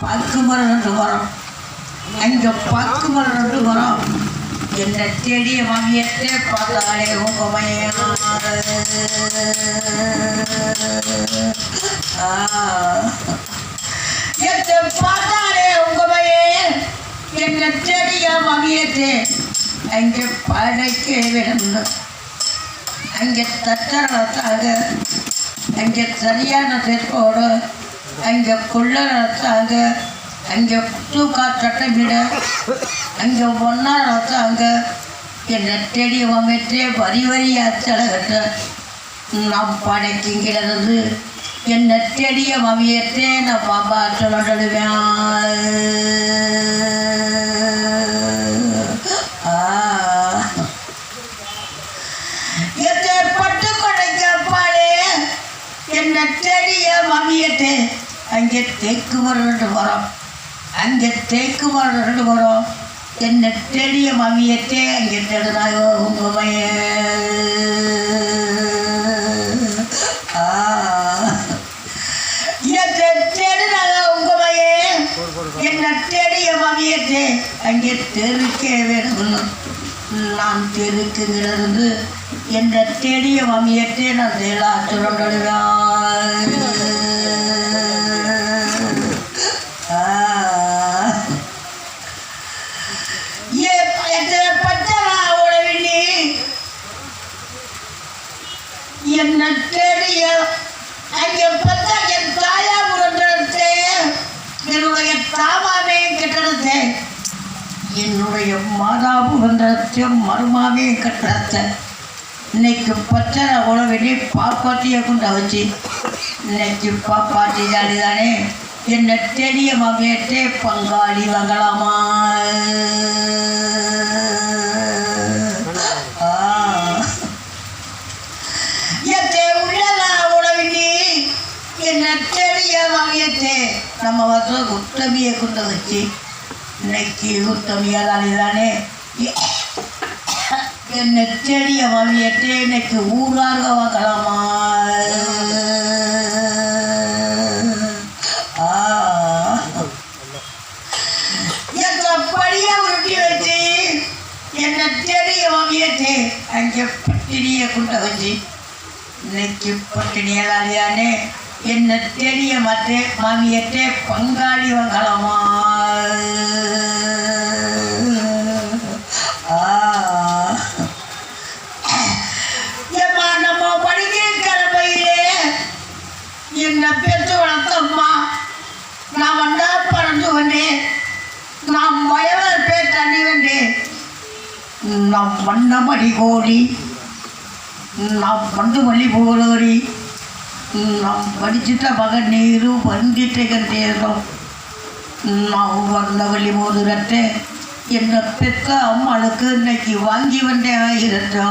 பக்கு மரம் ரெண்டு மரம் அங்கே பக்கு மரம் ரெண்டு மரம் என்ன தேடிய மாமியத்தை பார்த்தாலே உங்க மையம் பார்த்தாலே உங்க மையன் என்ன தேடிய மாமியத்தை அங்கே படைக்க வேண்டும் அங்கே தச்சரத்தாங்க அங்கே சரியான தெற்கோடு அங்கே கொள்ள அங்கே அங்கே தூக்கா சட்டமிட அங்கே ஒன்றா ரத்தாங்க என்னை தேடி அமைத்தே வரி வரியாக செலகட்ட நாம் படைக்கிங்கிறது என்னை தேடிய மவியத்தே நான் பாப்பா சொல்லிடுவேன் என்னை எத்தை பட்டு கொடைக்கப்பாளே அங்கே தேக்கு மரம் ரெண்டு மரம். அங்கே தேக்கு மரம் ரெண்டு மரம். என்ன தெரிய மமியத்தே அங்கே தெடுனாயோ உங்கள் மைய ஆ. எத்தை தேடுனாயோ உங்க மையே என்ன தெரிய அங்கே தெருக்கே வேணும். நான் தெருக்குங்கிறது என்ற தேடிய மமியத்தே நான் தேடா என்னுடைய மாதா வந்தத்தையும் மருமாவே கட்டுறத இன்னைக்கு பச்சனை உழவெளி பாப்பாட்டியை கொண்டு வச்சு இன்னைக்கு பாப்பாத்தி ஜாலிதானே. என்ன தெரிய மகேட்டே பங்காளி வாங்கலாமா? எத்தே என்ன தெரிய மகேட்டே. நம்ம வந்து குத்தமியை கொண்டு வச்சு இன்னைக்கு உத்தமியாதானே தானே என்ன செடிய வாங்கிட்டு இன்னைக்கு ஊராக வாங்கலாமா என்ன அங்கே பட்டினியை கொண்டு வச்சு. இன்னைக்கு பட்டினியாதானே என்ன தெரிய மாட்டே மாமியத்தே பங்காளி வங்கலாமா நம் வண்ணமடி கோடி நாம் பண்டு மல்லி போலோரி நாம் படிச்சிட்ட மகன் நீரு வந்திட்ட கண்டேரும் நான் வண்ணவள்ளி மோதுரத்தை என்னை பெற்ற அம்மாளுக்கு இன்னைக்கு வாங்கி வந்தேன் இருந்தா